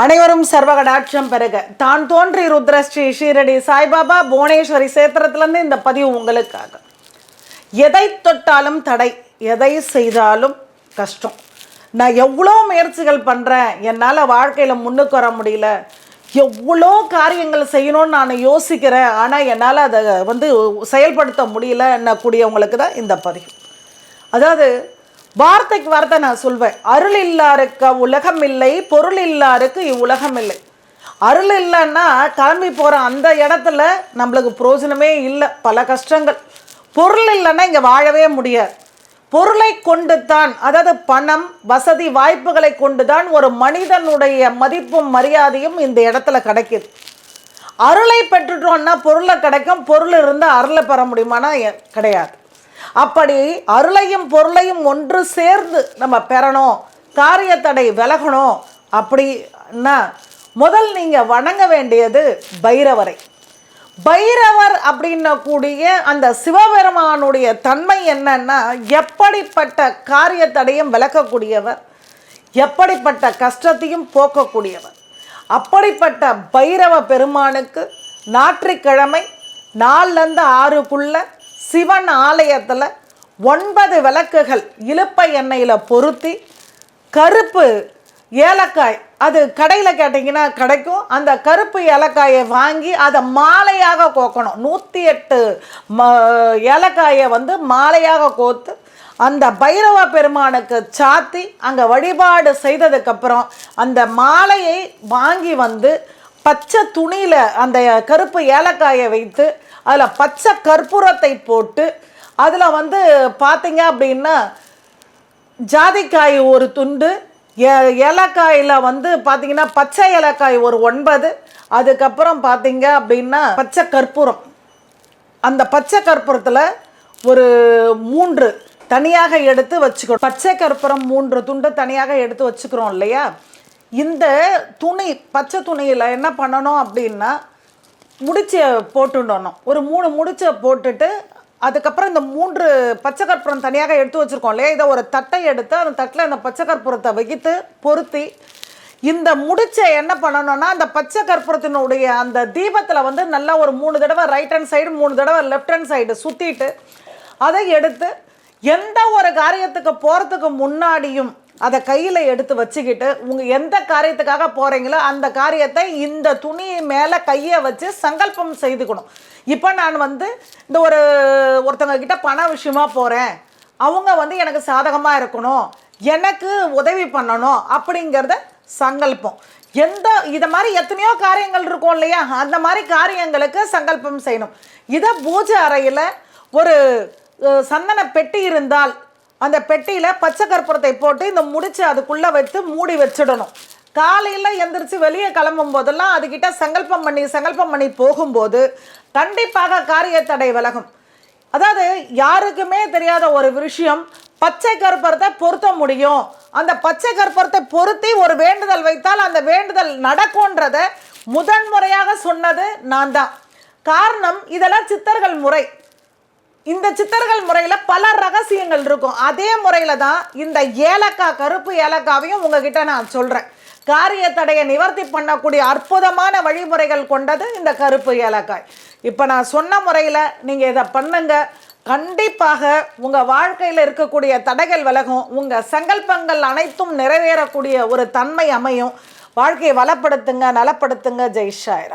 அனைவரும் சர்வகடாட்சம் பெருக. தான் தோன்றி ருத்ரஸ்ரீ ஷீரடி சாய்பாபா புவனேஸ்வரி சேத்திரத்திலேருந்து இந்த பதிவு உங்களுக்காக. எதை தொட்டாலும் தடை எதை செய்தாலும் கஷ்டம். நான் எவ்வளோ முயற்சிகள் பண்ணுறேன் என்னால் வாழ்க்கையில் முன்னுக்கு வர முடியல. எவ்வளோ காரியங்கள் செய்யணும்னு நான் யோசிக்கிறேன் ஆனால் என்னால் அதை வந்து செயல்படுத்த முடியல கூடியவங்களுக்கு தான் இந்த பதிவு. அதாவது வார்த்தைக்கு வார்த்தை நான் சொல்வேன். அருள் இல்லாருக்க உலகம் இல்லை பொருள் இல்லாருக்கு இவ்வுலகம் இல்லை அருள் இல்லைன்னா கிளம்பி போகிற அந்த இடத்துல நம்மளுக்கு பிரயோஜனமே இல்லை பல கஷ்டங்கள். பொருள் இல்லைன்னா இங்கே வாழவே முடியாது. பொருளை கொண்டு தான் அதாவது பணம் வசதி வாய்ப்புகளை கொண்டு தான் ஒரு மனிதனுடைய மதிப்பும் மரியாதையும் இந்த இடத்துல கிடைக்குது. அருளை பெற்றுட்டோம்னா பொருளை கிடைக்கும் பொருள் இருந்தால் அருளை பெற முடியுமானா கிடையாது. அப்படி அருளையும் பொருளையும் ஒன்று சேர்ந்து நம்ம பெறணும் காரியத்தடை விலகணும் அப்படின்னா முதல் நீங்கள் வணங்க வேண்டியது பைரவரை. பைரவர் அப்படின்னக்கூடிய அந்த சிவபெருமானுடைய தன்மை என்னன்னா எப்படிப்பட்ட காரியத்தடையும் விளக்கக்கூடியவர் எப்படிப்பட்ட கஷ்டத்தையும் போக்கக்கூடியவர். அப்படிப்பட்ட பைரவ பெருமானுக்கு ஞாயிற்றுக்கிழமை நாலுலேருந்து ஆறுக்குள்ள சிவன் ஆலயத்தில் ஒன்பது விளக்குகள் இலுப்பை எண்ணெயில் பொருத்தி கருப்பு ஏலக்காய் அது கடையில் கேட்டிங்கன்னா கிடைக்கும். அந்த கருப்பு ஏலக்காயை வாங்கி அதை மாலையாக கோக்கணும். நூற்றி எட்டு ம ஏலக்காயை வந்து மாலையாக கோத்து அந்த பைரவ பெருமானுக்கு சாத்தி அங்கே வழிபாடு செய்ததுக்கப்புறம் அந்த மாலையை வாங்கி வந்து பச்சை துணியில் அந்த கருப்பு ஏலக்காயை வைத்து அதில் பச்சை கற்பூரத்தை போட்டு அதில் வந்து பார்த்தீங்க அப்படின்னா ஜாதிக்காய் ஒரு துண்டு ஏ ஏலக்காயில் வந்து பார்த்தீங்கன்னா பச்சை ஏலக்காய் ஒரு ஒன்பது அதுக்கப்புறம் பார்த்தீங்க அப்படின்னா பச்சை கற்பூரம். அந்த பச்சை கற்பூரத்தில் ஒரு மூன்று தனியாக எடுத்து வச்சுக்கணும். பச்சை கற்பூரம் மூன்று துண்டு தனியாக எடுத்து வச்சுக்கிறோம் இல்லையா? இந்த துணி பச்சை துணியில் என்ன பண்ணணும் அப்படின்னா முடிச்ச போட்டுடணும். ஒரு மூணு முடிச்சை போட்டுட்டு அதுக்கப்புறம் இந்த மூன்று பச்சை கற்பூரம் தனியாக எடுத்து வச்சுருக்கோம் இல்லையா? இதை ஒரு தட்டை எடுத்து அந்த தட்டில் அந்த பச்சை கற்பூரத்தை வைத்து பொருத்தி இந்த முடிச்ச என்ன பண்ணணும்னா அந்த பச்சை கற்பூரத்தினுடைய அந்த தீபத்தில் வந்து நல்லா ஒரு மூணு தடவை ரைட் ஹேண்ட் சைடு மூணு தடவை லெஃப்ட் ஹேண்ட் சைடு சுற்றிட்டு அதை எடுத்து எந்த ஒரு காரியத்துக்கு போகிறதுக்கு முன்னாடியும் அதை கையில் எடுத்து வச்சுக்கிட்டு உங்கள் எந்த காரியத்துக்காக போகிறீங்களோ அந்த காரியத்தை இந்த துணி மேலே கையை வச்சு சங்கல்பம் செய்துக்கணும். இப்போ நான் வந்து இந்த ஒரு ஒருத்தவங்க கிட்ட பண விஷயமா போகிறேன் அவங்க வந்து எனக்கு சாதகமாக இருக்கணும். எனக்கு உதவி பண்ணணும் அப்படிங்கிறத சங்கல்பம். எந்த இதை மாதிரி எத்தனையோ காரியங்கள் இருக்கும் இல்லையா? அந்த மாதிரி காரியங்களுக்கு சங்கல்பம் செய்யணும். இதை பூஜை அறையில் ஒரு சந்தன பெட்டி இருந்தால் அந்த பெட்டியில் பச்சை கற்பூரத்தை போட்டு இந்த முடிச்சு அதுக்குள்ளே வச்சு மூடி வச்சிடணும். காலையில் எந்திரிச்சு வெளியே கிளம்பும் போதெல்லாம் அதுக்கிட்ட சங்கல்பம் பண்ணி சங்கல்பம் பண்ணி போகும்போது கண்டிப்பாக காரியத்தடை விலகும். அதாவது யாருக்குமே தெரியாத ஒரு விஷயம் பச்சை கற்பூரத்தை பொருத்த முடியும். அந்த பச்சை கற்பூரத்தை பொருத்தி ஒரு வேண்டுதல் வைத்தால் அந்த வேண்டுதல் நடக்கும்ன்றத முதன்முறையாக சொன்னது நான் தான். காரணம் இதெல்லாம் சித்தர்கள் முறை. இந்த சித்தர்கள் முறையில் பல ரகசியங்கள் இருக்கும். அதே முறையில் தான் இந்த ஏலக்காய் கருப்பு ஏலக்காவையும் உங்ககிட்ட நான் சொல்கிறேன் காரிய தடையை நிவர்த்தி பண்ணக்கூடிய அற்புதமான வழிமுறைகள் கொண்டது இந்த கருப்பு ஏலக்காய். இப்போ நான் சொன்ன முறையில் நீங்கள் இதை பண்ணுங்க. கண்டிப்பாக உங்கள் வாழ்க்கையில் இருக்கக்கூடிய தடைகள் விலகும். உங்கள் சங்கல்பங்கள் அனைத்தும் நிறைவேறக்கூடிய ஒரு தன்மை அமையும். வாழ்க்கையை வளப்படுத்துங்க நலப்படுத்துங்க. ஜெய் ஷாய்ரா